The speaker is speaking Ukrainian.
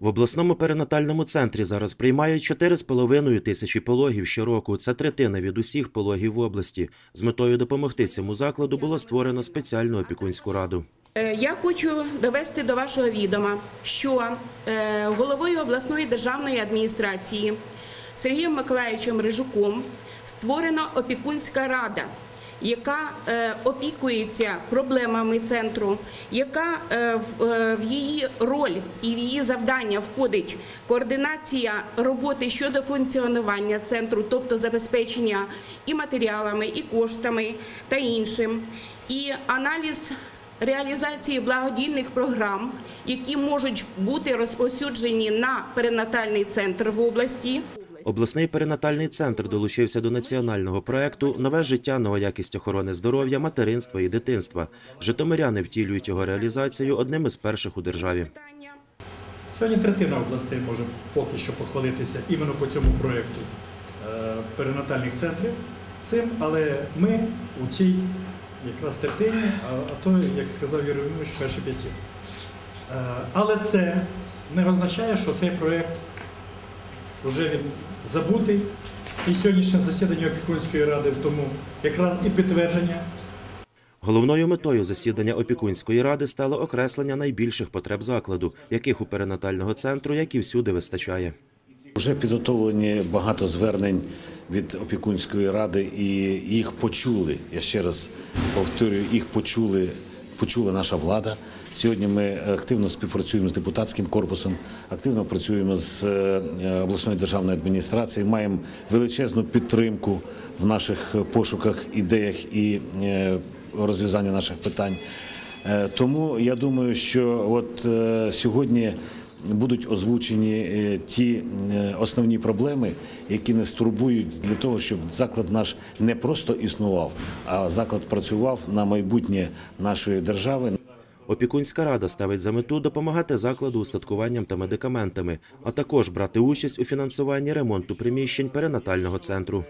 В обласному перинатальному центрі зараз приймають 4,5 тисячі пологів щороку. Це третина від усіх пологів в області. З метою допомогти цьому закладу було створено спеціальну опікунську раду. Е, Я хочу довести до вашого відома, що е, головою обласної державної адміністрації Сергієм Миколаївичем Рижуком створена опікунська рада, яка е, опікується проблемами центру, яка е, е, в її роль і в її завдання входить координація роботи щодо функціонування центру, тобто забезпечення і матеріалами, і коштами та іншим, і аналіз реалізації благодійних програм, які можуть бути розповсюджені на перинатальний центр в області. Обласний перинатальний центр долучився до національного проекту Нове життя, нова якість охорони здоров'я, материнства і дитинства. Житомиряни втілюють його реалізацію одним із перших у державі. Сьогодні третина областей може поки що похвалитися іменно по цьому проєкту е, перинатальних центрів цим, але ми у цій якраз третині, а, то, як сказав Юрій Володимирович, перші п'ятірці. Е, Але це не означає, що цей проєкт вже він забутий. І сьогоднішнє засідання опікунської ради в тому якраз і підтвердження Головною метою засідання опікунської ради стало окреслення найбільших потреб закладу, яких у перинатального центру, як і всюди, вистачає. Вже підготовлені багато звернень від опікунської ради, і їх почули. Я ще раз повторюю, їх почули. Почула наша влада. Сьогодні ми активно співпрацюємо з депутатським корпусом, активно працюємо з е, обласною державною адміністрацією. Маємо величезну підтримку в наших пошуках, ідеях і е, розв'язанні наших питань. Е, Тому я думаю, що от сьогодні будуть озвучені е, ті е, основні проблеми, які нас турбують для того, щоб заклад наш не просто існував, а заклад працював на майбутнє нашої держави. Опікунська рада ставить за мету допомагати закладу устаткуванням та медикаментами, а також брати участь у фінансуванні ремонту приміщень перинатального центру.